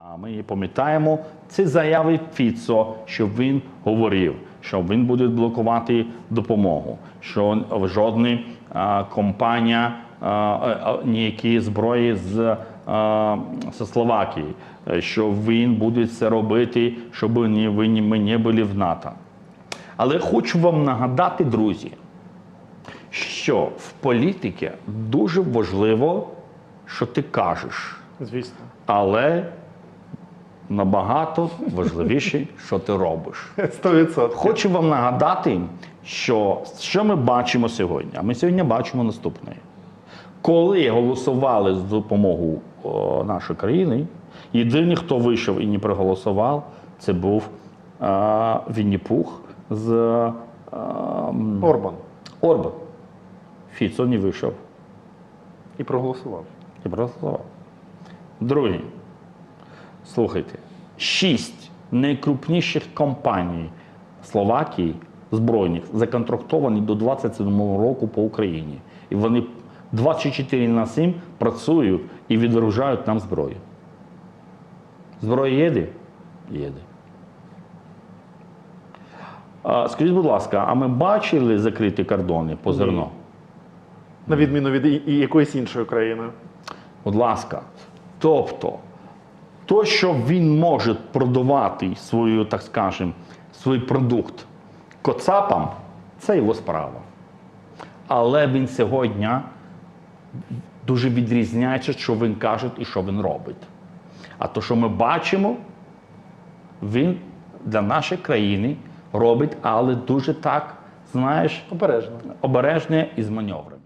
А ми пам'ятаємо ці заяви Фіцо, що він говорив, що він буде блокувати допомогу, що жодна компанія а, а, ніякі зброї з, а, зі Словакії, що він буде це робити, щоб ні, ви, ні, ми не були в НАТО. Але хочу вам нагадати, друзі, що в політиці дуже важливо, що ти кажеш. Звісно. Але набагато важливіше, що ти робиш. 100%. Хочу вам нагадати, що що ми бачимо сьогодні. А ми сьогодні бачимо наступне. Коли голосували з допомогою о, нашої країни, єдиний, хто вийшов і не проголосував, це був а, Вінні-Пух з а, Орбан. Орбан. Фіцо не вийшов І проголосував. і проголосував. Друге, слухайте, шість найкрупніших компаній Словакії збройних законтрактовані до 27 року по Україні. І вони 24 на 7 працюють і відгружають нам зброю. Зброя їде? Їде. А, скажіть, будь ласка, а ми бачили закриті кордони по зерно? На відміну від і- і якоїсь іншої країни. Будь ласка. Тобто, то, що він може продавати свою, так скажемо, свій продукт коцапам, це його справа. Але він сьогодні дуже відрізняється, що він каже і що він робить. А то, що ми бачимо, він для нашої країни робить, але дуже так, знаєш, Обережно. обережне і з маневрами.